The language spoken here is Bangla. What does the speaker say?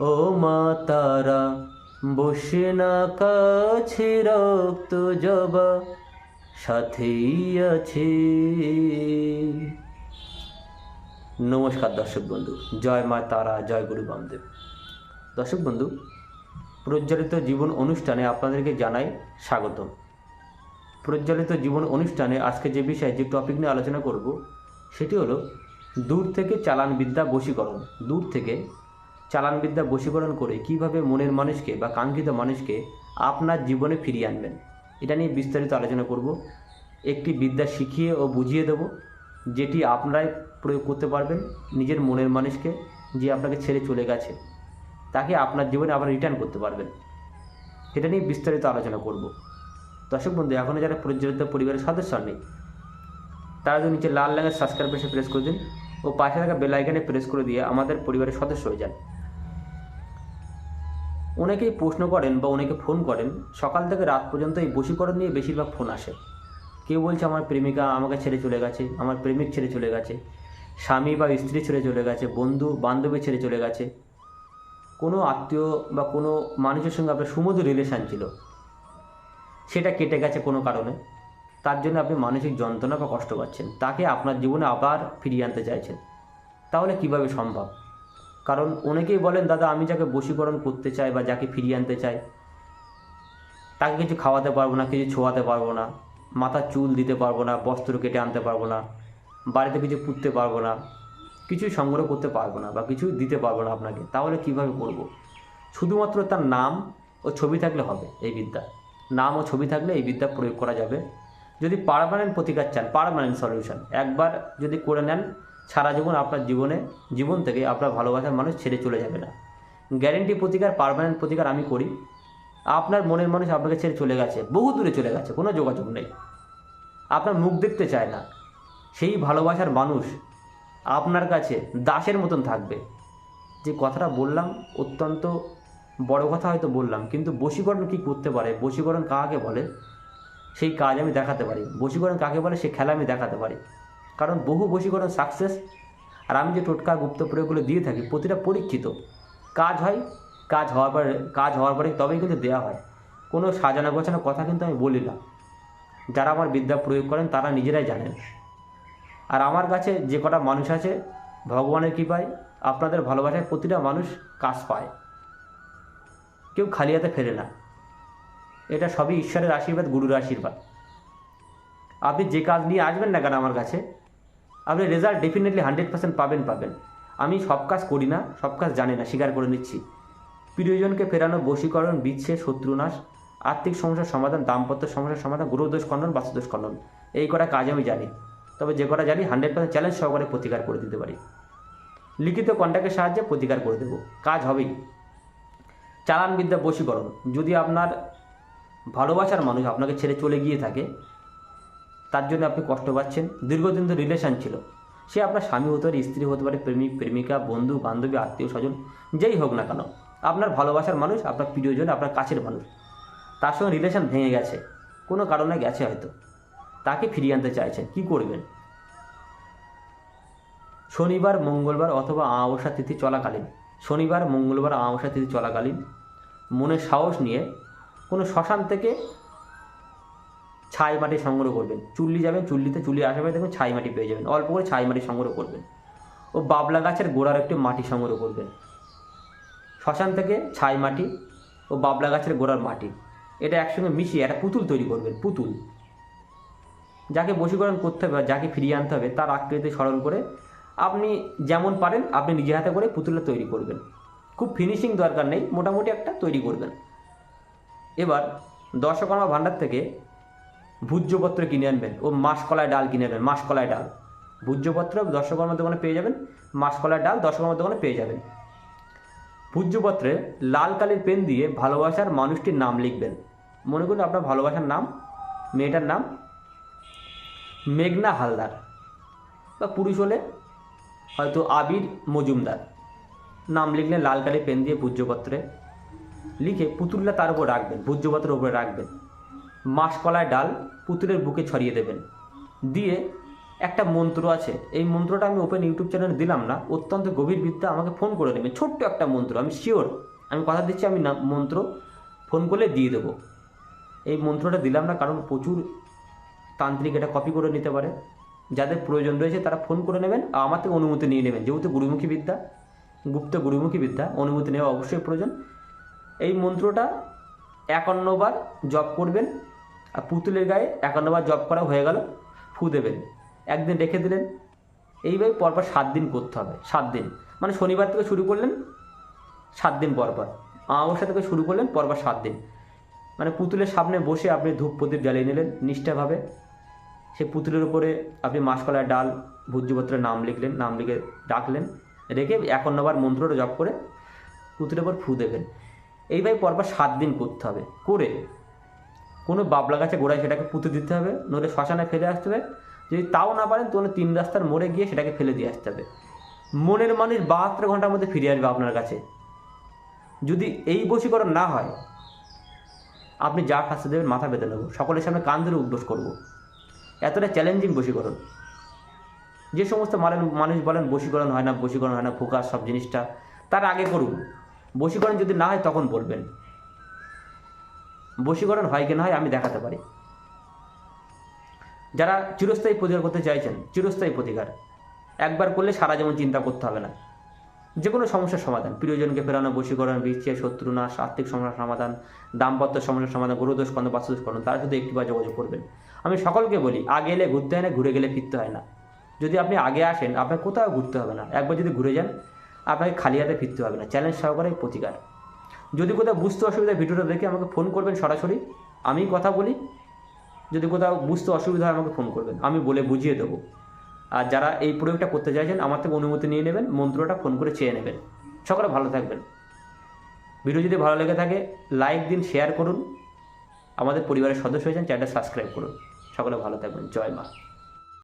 ও মা তারা, বসে না কাছে রক্ত জবা, সাথেই আছে। নমস্কার দর্শক বন্ধু, জয় মা তারা, জয় গুরু বামদেব। দর্শক বন্ধু, প্রজ্বলিত জীবন অনুষ্ঠানে আপনাদেরকে জানাই স্বাগতম। প্রজ্বলিত জীবন অনুষ্ঠানে আজকে যে বিষয়ে যে টপিক নিয়ে আলোচনা করব, সেটি হলো দূর থেকে চালান বিদ্যা বশীকরণ। দূর থেকে চালান বিদ্যা বশীকরণ করে কীভাবে মনের মানুষকে বা কাঙ্ক্ষিত মানুষকে আপনার জীবনে ফিরিয়ে আনবেন, এটা নিয়ে বিস্তারিত আলোচনা করব। একটি বিদ্যা শিখিয়ে ও বুঝিয়ে দেব, যেটি আপনারাই প্রয়োগ করতে পারবেন নিজের মনের মানুষকে যে আপনাকে ছেড়ে চলে গেছে, তাকে আপনার জীবনে আবার রিটার্ন করতে পারবেন। এটা নিয়ে বিস্তারিত আলোচনা করব। দর্শক বন্ধু, এখনও যারা প্রজ্বলিত পরিবারের সদস্য নেই, তারা যদি নিচে লাল রঙের সাবস্ক্রাইব প্রেস করে দিন ও পাশে থাকা বেল আইকনে প্রেস করে দিয়ে আমাদের পরিবারের সদস্য হয়ে যান। অনেকেই প্রশ্ন করেন বা অনেকে ফোন করেন, সকাল থেকে রাত পর্যন্ত এই বশীকরণ নিয়ে বেশিরভাগ ফোন আসে। কেউ বলছে, আমার প্রেমিকা আমাকে ছেড়ে চলে গেছে, আমার প্রেমিক ছেড়ে চলে গেছে, স্বামী বা স্ত্রী ছেড়ে চলে গেছে, বন্ধু, বান্ধবী ছেড়ে চলে গেছে। কোনো আত্মীয় বা কোনো মানুষের সঙ্গে আপনার সুমধুর রিলেশান ছিল? সেটা কেটে গেছে কোনো কারণে? তার জন্য আপনি মানসিক যন্ত্রণা বা কষ্ট পাচ্ছেন। তাকে আপনার জীবনে আবার ফিরিয়ে আনতে চাইছেন। তাহলে কীভাবে সম্ভব? কারণ অনেকেই বলেন, দাদা, আমি যাকে বশীকরণ করতে চাই বা যাকে ফিরিয়ে আনতে চাই, তাকে কিছু খাওয়াতে পারব না, কিছু ছোঁয়াতে পারব না মাথার চুল দিতে পারব না, বস্ত্র কেটে আনতে পারব না, বাড়িতে কিছু পুঁততে পারব না কিছুই সংগ্রহ করতে পারব না বা কিছু দিতে পারব না আপনাকে, তাহলে কীভাবে করব। শুধুমাত্র তার নাম ও ছবি থাকলে হবে এই বিদ্যা নাম ও ছবি থাকলে এই বিদ্যা প্রয়োগ করা যাবে যদি পারমানেন্ট প্রতিকার চান পারমানেন্ট সলিউশন একবার যদি করে নেন সারা জীবন আপনার জীবনে, জীবন থেকে আপনার ভালোবাসার মানুষ ছেড়ে চলে যাবে না। গ্যারেন্টি প্রতিকার, পারমানেন্ট প্রতিকার আমি করি। আপনার মনের মানুষ আপনাকে ছেড়ে চলে গেছে, বহু দূরে চলে গেছে, কোনো যোগাযোগ নেই। আপনার মুখ দেখতে চায় না। সেই ভালোবাসার মানুষ আপনার কাছে দাসের মতন থাকবে। যে কথাটা বললাম, অত্যন্ত বড় কথা হয়তো বললাম, কিন্তু বশীকরণ কী করতে পারে? বশীকরণ কাকে বলে? সেই কাজ আমি দেখাতে পারি। বশীকরণ কাকে বলে? সে খেলা আমি দেখাতে পারি। কারণ বহু বশীকরণ সাকসেস আর আমি যে টোটকা গুপ্ত প্রয়োগগুলো দিয়ে থাকি, প্রতিটা পরীক্ষিত। কাজ হয়, কাজ হওয়ার পরে, কাজ হওয়ার পরে তবেই কিন্তু দেওয়া হয়। কোনো সাজানো গোছানো কথা কিন্তু আমি বলি না। যারা আমার বিদ্যা প্রয়োগ করেন, তারা নিজেরাই জানেন। আর আমার কাছে যে কটা মানুষ আছে, ভগবানের কৃপায় আপনাদের ভালোবাসায় প্রতিটা মানুষ কাজ পায়। কেউ খালি হাতে ফেরে না। এটা সবই ঈশ্বরের আশীর্বাদ, গুরুর আশীর্বাদ। আপনি যে কাজ নিয়ে আসবেন না কেন আমার কাছে আপনি রেজাল্ট ডেফিনেটলি হান্ড্রেড পার্সেন্ট পাবেন পাবেন। আমি সব কাজ করি না, সব কাজ জানি না, স্বীকার করে নিচ্ছি। প্রিয়জনকে ফেরানো, বশীকরণ, বিচ্ছেদ, শত্রুনাশ, আর্থিক সমস্যার সমাধান, দাম্পত্য সমস্যার সমাধান গ্রহদোষ খণ্ডন, বাস্তুদোষ খণ্ডন। এই কটা কাজ আমি জানি। তবে যে কটা জানি হান্ড্রেড পার্সেন্ট চ্যালেঞ্জ সহকারে প্রতিকার করে দিতে পারি। লিখিত কন্ট্যাক্টের সাহায্যে প্রতিকার করে দেবো। কাজ হবেই। চালানবিদ্যা, বশীকরণ। যদি আপনার ভালোবাসার মানুষ আপনাকে ছেড়ে চলে গিয়ে থাকে তার জন্য আপনি কষ্ট পাচ্ছেন। দীর্ঘদিন তো রিলেশান ছিল। সে আপনার স্বামী হতে পারে, স্ত্রী হতে পারে, প্রেমিক, প্রেমিকা, বন্ধু, বান্ধবী, আত্মীয় স্বজন, যেই হোক না কেন, আপনার ভালোবাসার মানুষ, আপনার প্রিয়জন, আপনার কাছের মানুষ। তার সঙ্গে রিলেশন ভেঙে গেছে। কোনো কারণে গেছে হয়তো। তাকে ফিরিয়ে আনতে চাইছেন। কি করবেন? শনিবার, মঙ্গলবার অথবা আমাবস্যা তিথি চলাকালীন, শনিবার, মঙ্গলবার আমাবস্যা তিথি চলাকালীন, মনে সাহস নিয়ে কোনো শ্মশান থেকে ছাই মাটি সংগ্রহ করবেন। চুল্লি যাবেন, চুল্লিতে চুল্লি আশেপাশে দেখুন ছাই মাটি পেয়ে যাবেন। অল্প করে ছাই মাটি সংগ্রহ করবেন। ও বাবলা গাছের গোড়ার একটি মাটি সংগ্রহ করবেন। শ্মশান থেকে ছাই মাটি ও বাবলা গাছের গোড়ার মাটি। এটা একসঙ্গে মিশিয়ে একটা পুতুল তৈরি করবেন, পুতুল। যাকে বশীকরণ করতে হবে যাকে ফিরিয়ে আনতে হবে, তার আকৃতি স্মরণ করে আপনি যেমন পারেন, আপনি নিজে হাতে করে পুতুলটা তৈরি করবেন। খুব ফিনিশিং দরকার নেই, মোটামুটি একটা তৈরি করবেন। এবার দর্শকর্মা ভাণ্ডার থেকে ভূজ্যপত্র কিনে আনবেন। ও মাসকলায় ডাল কিনে আনবেন মাসকলায় ডাল। ভূজ্যপত্র দর্শকর্মার দোকানে পেয়ে যাবেন মাসকলায় ডাল দর্শকর্মার দোকানে পেয়ে যাবেন। ভূজ্যপত্রে লাল কালির পেন দিয়ে ভালোবাসার মানুষটির নাম লিখবেন। মনে করুন আপনার ভালোবাসার নাম, মেয়েটার নাম, মেঘনা হালদার বা পুরুষ হলে হয়তো আবির মজুমদার। নাম লিখলেন লাল কালি পেন দিয়ে ভূজ্যপত্রে লিখে পুতুলটা তার উপর রাখবেন, ভূজ্যপত্রের উপরে রাখবেন। মাসকলায় ডাল পুতুলের বুকে ছড়িয়ে দেবেন। দিয়ে একটা মন্ত্র আছে। এই মন্ত্রটা আমি ওপেন ইউটিউব চ্যানেলে দিলাম না, অত্যন্ত গভীর বিদ্যা আমাকে ফোন করে নেবেন ছোট্ট একটা মন্ত্র, আমি শিওর, আমি কথা দিচ্ছি, আমি না, মন্ত্র ফোন করলে দিয়ে দেবো। এই মন্ত্রটা দিলাম না কারণ প্রচুর তান্ত্রিক এটা কপি করে নিতে পারে। যাদের প্রয়োজন রয়েছে তারা ফোন করে নেবেন আর আমার থেকে অনুমতি নিয়ে নেবেন। যেহেতু গুরুমুখী বিদ্যা, গুপ্ত গুরুমুখী বিদ্যা, অনুমতি নেওয়া অবশ্যই প্রয়োজন। এই মন্ত্রটা একান্নবার জপ করবেন আর পুতুলের গায়ে একান্নবার জপ করা হয়ে গেল, ফু দেবেন, একদিন রেখে দিলেন। এইভাবে পরপর সাত দিন করতে হবে, সাত দিন। মানে শনিবার থেকে শুরু করলেন, সাত দিন পরপর অমাবস্যা থেকে শুরু করলেন পরপর সাত দিন। মানে পুতুলের সামনে বসে আপনি ধূপ প্রদীপ জ্বালিয়ে নিলেন নিষ্ঠাভাবে। সেই পুতুলের উপরে আপনি মাসকলার ডাল, ভূজ্যপত্রের নাম লিখলেন, নাম লিখে ডাকলেন রেখে একান্নবার মন্ত্রটা জপ করে পুতুলের উপর ফু দেবেন। এইভাবে পরপর সাত দিন করতে হবে। করে কোনো বাবলা গাছে গোড়ায় সেটাকে পুঁতে দিতে হবে, নইলে শ্মশানে ফেলে আসতে হবে। যদি তাও না পারেন, তাহলে তিন রাস্তার মোড়ে গিয়ে সেটাকে ফেলে দিয়ে আসতে হবে। মনের মানুষ বাহাত্তর ঘণ্টার মধ্যে ফিরে আসবে আপনার কাছে। যদি এই বশীকরণ না হয়, আপনি যা শাস্তি দেবেন, মাথা বেঁধে নেব। সকলের সামনে কান ধরে উদ্বোস করব। এতটা চ্যালেঞ্জিং বশীকরণ। যে সমস্ত মানেন মানুষ বলেন, বশীকরণ হয় না, বশীকরণ হয় না ফোকাস সব জিনিসটা, তার আগে করুন। বশীকরণ যদি না হয়, তখন বলবেন। বশীকরণ হয় কি না হয় আমি দেখাতে পারি। যারা চিরস্থায়ী প্রতিকার করতে চাইছেন, চিরস্থায়ী প্রতিকার, একবার করলে সারা জীবন চিন্তা করতে হবে না। যে কোনো সমস্যার সমাধান, প্রিয়জনকে ফেরানো, বশীকরণ বিচ্ছেদ শত্রু, নাশ, আর্থিক সমস্যার সমাধান, দাম্পত্য সমস্যার সমাধান গুরুদোষ কন্দ বাস্তুদোষ করেন তারা শুধু একটিবার যোগাযোগ করবেন। আমি সকলকে বলি, আগে এলে ঘুরতে হয় না, ঘুরে গেলে ফিরতে হয় না। যদি আপনি আগে আসেন আপনার কোথাও ঘুরতে হবে না। একবার যদি ঘুরে যান, আপনাকে খালি হাতে ফিরতে হবে না। চ্যালেঞ্জ সহকারে প্রতিকার। যদি কোথাও বুঝতে অসুবিধা ভিডিওটা দেখে আমাকে ফোন করবেন সরাসরি। আমি কথা বলি, যদি কোথাও বুঝতে অসুবিধা হয়, আমাকে ফোন করবেন। আমি বলে বুঝিয়ে দেবো। আর যারা এই প্রয়োগটা করতে চাইছেন, আমার থেকে অনুমতি নিয়ে নেবেন, মন্ত্রটা ফোন করে চেয়ে নেবেন। সকলে ভালো থাকবেন। ভিডিও যদি ভালো লেগে থাকে লাইক দিন শেয়ার করুন। আমাদের পরিবারের সদস্য হয়েছেন, চ্যানেলটা সাবস্ক্রাইব করুন। সকলে ভালো থাকবেন। জয় মা।